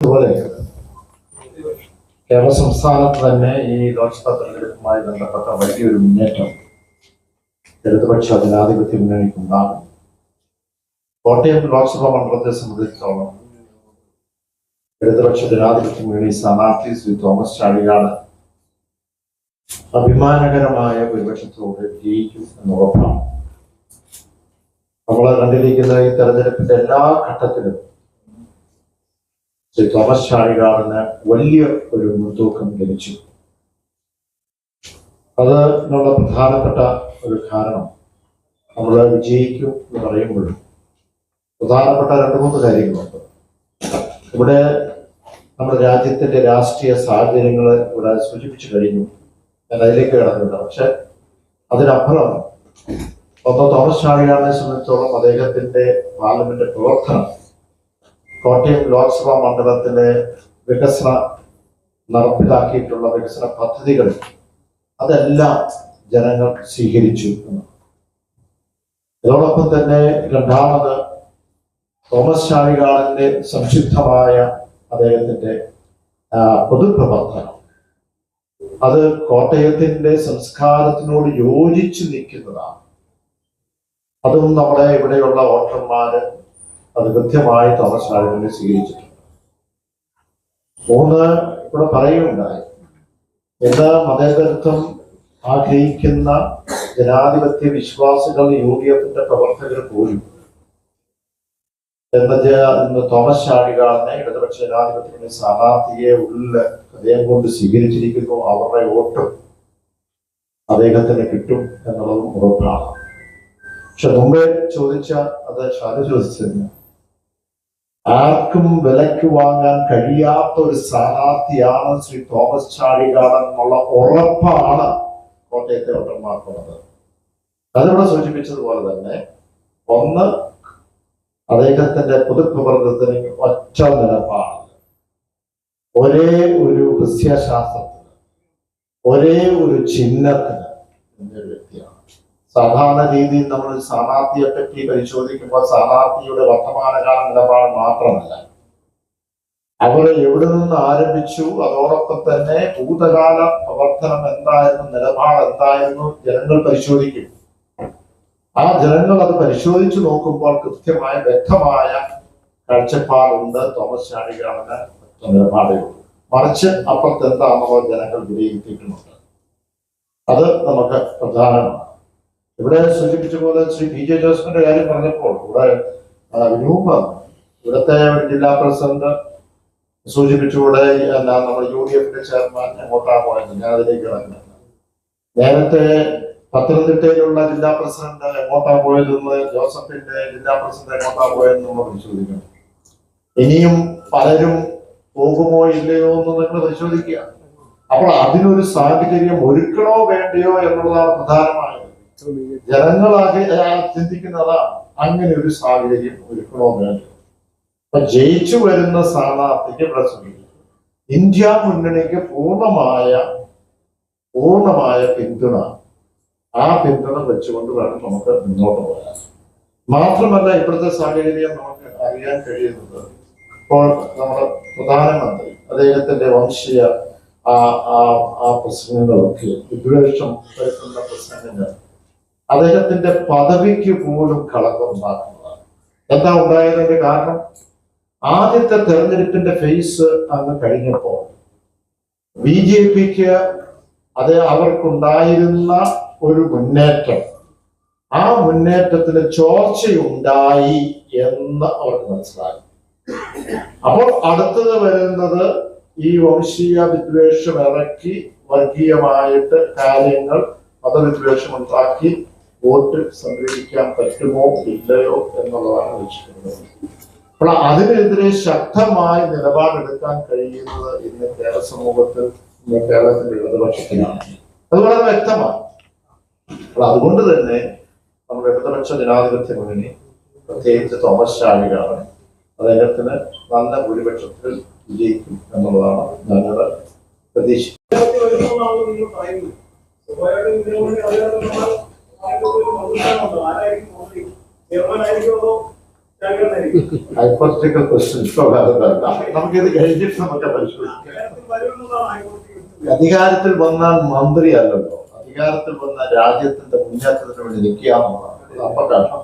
അതുപോലെ കേരള സംസ്ഥാനത്ത് തന്നെ ഈ ലോക്സഭാ തെരഞ്ഞെടുപ്പുമായി ബന്ധപ്പെട്ട വലിയൊരു മുന്നേറ്റം ഇടതുപക്ഷ ജനാധിപത്യ മുന്നണിക്കുണ്ടാകും. കോട്ടയം ലോക്സഭാ മണ്ഡലത്തെ സംബന്ധിച്ചിടത്തോളം ഇടതുപക്ഷ ജനാധിപത്യ മുന്നണി സ്ഥാനാർത്ഥി ശ്രീ തോമസ് ചാഴിയാണ് അഭിമാനകരമായ ഭൂരിപക്ഷത്തോടെ ജയിക്കും എന്ന് ഉറപ്പാണ്. നമ്മൾ കണ്ടിരിക്കുന്ന ഈ തെരഞ്ഞെടുപ്പിന്റെ എല്ലാ ഘട്ടത്തിലും ശ്രീ തോമസ് ചാഴികാടിന് വലിയ ഒരു മുൻതൂക്കം ലഭിച്ചു. അതിനുള്ള പ്രധാനപ്പെട്ട ഒരു കാരണം. നമ്മൾ വിജയിക്കും എന്ന് പറയുമ്പോഴും പ്രധാനപ്പെട്ട രണ്ട് മൂന്ന് കാര്യങ്ങളുണ്ട്. ഇവിടെ നമ്മുടെ രാജ്യത്തിന്റെ രാഷ്ട്രീയ സാഹചര്യങ്ങൾ ഇവിടെ സൂചിപ്പിച്ചു കഴിഞ്ഞു. ഞാൻ അതിലേക്ക് കിടന്നില്ല പക്ഷെ അതിനപ്പുറം ഒന്ന് തോമസ് ചാഴികാടിനെ സംബന്ധിച്ചോളം അദ്ദേഹത്തിന്റെ പാർലമെന്റ് പ്രവർത്തനം കോട്ടയം ലോക്സഭാ മണ്ഡലത്തിലെ വികസന നടപ്പിലാക്കിയിട്ടുള്ള വികസന പദ്ധതികൾ അതെല്ലാം ജനങ്ങൾ സ്വീകരിച്ചു എന്ന്. അതോടൊപ്പം തന്നെ രണ്ടാമത് തോമസ് ചാഴികാളന്റെ സംക്ഷിപ്തമായ അദ്ദേഹത്തിന്റെ പൊതുപ്രവർത്തനം അത് കോട്ടയത്തിന്റെ സംസ്കാരത്തിനോട് യോജിച്ചു നിൽക്കുന്നതാണ് അതും നമ്മുടെ ഇവിടെയുള്ള വോട്ടർമാര് അത് കൃത്യമായി തോമസ് ചാഴികാടനെ സ്വീകരിച്ചിട്ടുണ്ട്. മൂന്ന് ഇവിടെ പറയുകയുണ്ടായി. എല്ലാ മതേതരത്വം ആഗ്രഹിക്കുന്ന ജനാധിപത്യ വിശ്വാസികൾ യു ഡി എഫിന്റെ പ്രവർത്തകർ പോലും എന്ന തോമസ് ചാടികളെ ഇടതുപക്ഷ ജനാധിപത്യത്തിന്റെ സ്ഥാനാർത്ഥിയെ ഉള്ളിൽ അദ്ദേഹം കൊണ്ട് സ്വീകരിച്ചിരിക്കുന്നു. അവരുടെ വോട്ടും അദ്ദേഹത്തിന് കിട്ടും എന്നുള്ളതും ഉറപ്പാണ്. പക്ഷെ മുമ്പേ ചോദിച്ച അത് ഷാരു ചോദിച്ചിരുന്നു. ആർക്കും വിലക്ക് വാങ്ങാൻ കഴിയാത്ത ഒരു സ്ഥാനാർത്ഥിയാണ് ശ്രീ തോമസ് ചാഴികാടൻ എന്നുള്ള ഉറപ്പാണ് കോട്ടയത്തെ വോട്ടർമാർക്കുള്ളത്. അതിവിടെ സൂചിപ്പിച്ചതുപോലെ തന്നെ ഒന്ന് അദ്ദേഹത്തിന്റെ പൊതുപ്രവർത്തനത്തിന് ഒറ്റ നിലപാട്. ഒരേ ഒരു ക്രിസ്ത്യശാസ്ത്രത്തിന് ഒരേ ഒരു ചിഹ്നത്തിന് സാധാരണ രീതിയിൽ നമ്മൾ സ്ഥാനാർത്ഥിയെ പറ്റി പരിശോധിക്കുമ്പോൾ സ്ഥാനാർത്ഥിയുടെ വർത്തമാനകാല നിലപാട് മാത്രമല്ല. അവർ എവിടെ നിന്ന് ആരംഭിച്ചു അതോടൊപ്പം തന്നെ ഭൂതകാല പ്രവർത്തനം എന്തായിരുന്നു നിലപാട് എന്തായിരുന്നു ജനങ്ങൾ പരിശോധിക്കും. ആ ജനങ്ങൾ അത് പരിശോധിച്ചു നോക്കുമ്പോൾ കൃത്യമായ വ്യക്തമായ കാഴ്ചപ്പാടുണ്ട് തോമസ് ചാഴികാടന് നിലപാടുകളുണ്ട് മറിച്ച് അപ്പുറത്ത് എന്താണെന്നോ ജനങ്ങൾ വിലയിരുത്തിയിട്ടുമുണ്ട്. അത് നമുക്ക് പ്രധാനമാണ്. ഇവിടെ സൂചിപ്പിച്ച പോലെ ശ്രീ പി ജെ ജോസഫിന്റെ കാര്യം പറഞ്ഞപ്പോൾ ഇവിടെ രൂപം. ഇവിടുത്തെ ജില്ലാ പ്രസിഡന്റ് സൂചിപ്പിച്ചുകൂടെ നമ്മുടെ യു ഡി എഫിന്റെ ചെയർമാൻ എങ്ങോട്ടാ പോയത്? ഞാൻ അതിലേക്ക് ഇറങ്ങുന്നത് നേരത്തെ പത്തനംതിട്ടയിലുള്ള ജില്ലാ പ്രസിഡന്റ് എങ്ങോട്ടാ പോയതെന്ന് ജോസഫിന്റെ ജില്ലാ പ്രസിഡന്റ് എങ്ങോട്ടാ പോയതെന്ന് നമ്മൾ പരിശോധിക്കണം. ഇനിയും പലരും പോകുമോ ഇല്ലയോ എന്ന് നിങ്ങൾ പരിശോധിക്കുക. അപ്പോൾ അതിനൊരു സാഹചര്യം ഒരുക്കണോ വേണ്ടയോ എന്നുള്ളതാണ് പ്രധാനമായത്. ജനങ്ങളാകെ ചിന്തിക്കുന്നതാണ് അങ്ങനെ ഒരു സാഹചര്യം ഒരുക്കണോ വേണ്ടത് അപ്പൊ ജയിച്ചു വരുന്ന സ്ഥാനാർത്ഥിക്ക് ഇവിടെ ശ്രമിക്കും. ഇന്ത്യ മുന്നണിക്ക് പൂർണമായ പൂർണമായ പിന്തുണ. ആ പിന്തുണ വെച്ചുകൊണ്ട് വേണം നമുക്ക് മുന്നോട്ട് പോകാൻ. മാത്രമല്ല ഇപ്പോഴത്തെ സാഹചര്യം നമുക്ക് അറിയാൻ കഴിയുന്നത് ഇപ്പോൾ നമ്മുടെ പ്രധാനമന്ത്രി അദ്ദേഹത്തിന്റെ വംശീയ ആ ആ പ്രശ്നങ്ങളൊക്കെ വിദ്വേഷം വരുത്തുന്ന പ്രശ്നങ്ങൾ അദ്ദേഹത്തിന്റെ പദവിക്ക് പോലും കളക്കം ഉണ്ടാക്കുന്നതാണ് എന്താ ഉണ്ടായതിന്റെ കാരണം? ആദ്യത്തെ തെരഞ്ഞെടുപ്പിന്റെ ഫേസ് അങ്ങ് കഴിഞ്ഞപ്പോൾ ബി ജെ പിക്ക് അത് അവർക്കുണ്ടായിരുന്ന ഒരു മുന്നേറ്റം. ആ മുന്നേറ്റത്തിന് ചോർച്ചയുണ്ടായി എന്ന് അവർക്ക് മനസ്സിലായി. അപ്പോൾ അടുത്തത് വരുന്നത് ഈ വംശീയ വിദ്വേഷം ഇറക്കി വർഗീയമായിട്ട് കാര്യങ്ങൾ മതവിദ്വേഷം ഉണ്ടാക്കി വോട്ട് സംഗ്രഹിക്കാൻ പറ്റുമോ ഇല്ലയോ എന്നുള്ളതാണ് വീക്ഷിക്കുന്നത് അപ്പോൾ അതിനെതിരെ ശക്തമായി നിലപാടെടുക്കാൻ കഴിയുന്നത് ഇന്ന് കേരള സമൂഹത്തിൽ ഇന്ന് കേരളത്തിന്റെ ഇടതുപക്ഷത്തിനാണ്. അത് വളരെ വ്യക്തമാണ്. അപ്പോൾ അതുകൊണ്ട് തന്നെ നമ്മുടെ ഇടതുപക്ഷ ജനാധിപത്യ മുന്നണി പ്രത്യേകിച്ച് തോമസ് ചാഴികാണ് അദ്ദേഹത്തിന് നല്ല ഭൂരിപക്ഷത്തിൽ വിജയിക്കും എന്നുള്ളതാണ് ഞങ്ങളുടെ പ്രതീക്ഷ. ക്വസ്റ്റ്യൻസോ നമുക്കിത് കഴിഞ്ഞിട്ട് നമുക്ക് പരിശോധിക്കാം. അധികാരത്തിൽ വന്നാൽ മന്ത്രി അല്ലല്ലോ. അധികാരത്തിൽ വന്ന രാജ്യത്തിന്റെ മുന്നേറ്റത്തിന് വേണ്ടി നിൽക്കുക എന്നുള്ളതാണ് അപ്പൊ കാണാം